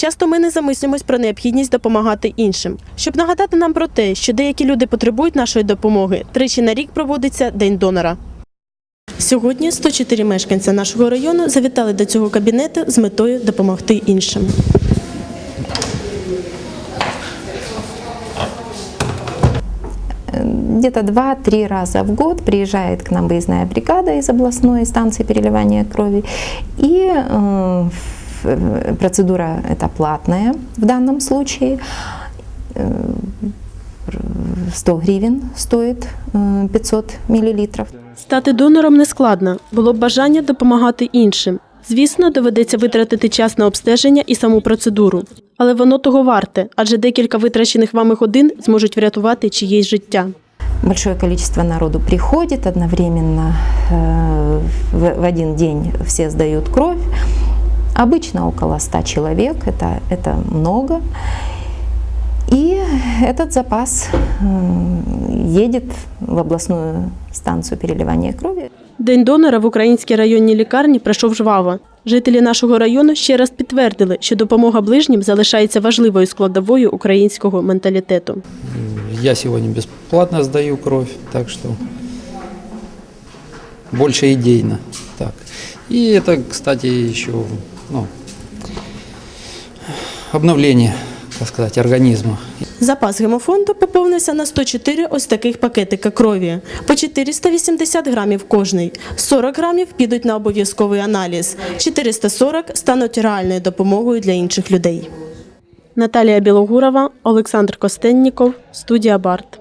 Часто ми не замислюємось про необхідність допомагати іншим. Щоб нагадати нам про те, що деякі люди потребують нашої допомоги, тричі на рік проводиться День донора. Сьогодні 104 мешканця нашого району завітали до цього кабінету з метою допомогти іншим. Где-то 2-3 раза в год приезжает к нам выездная бригада из областной станции переливания крови. И э, процедура эта платная в данном случае. Э, 100 гривен стоит э, 500 миллилитров. Стати донором не складно, було б бажання допомагати іншим. Звісно, доведеться витратити час на обстеження і саму процедуру. Але воно того варте, адже декілька витрачених вами годин зможуть врятувати чиєсь життя. Большое количество народу приходит одновременно э, в, в один день все сдают кровь. Обычно около 100 человек, это, это много. И этот запас э, едет в областную станцию переливания крови. День донора в українській районній лікарні пройшов жваво. Жителі нашого району ще раз підтвердили, що допомога ближнім залишається важливою складовою українського менталітету. Я сегодня бесплатно сдаю кровь, так что больше идейно. Так. И это, кстати, еще ну, обновление, так сказать, организма. Запас гемофонду поповнився на 104 ось таких пакетика крові. По 480 грамів кожний. 40 грамів підуть на обов'язковий аналіз. 440 стануть реальною допомогою для інших людей. Наталія Білогурова, Олександр Костенніков, студія Барт.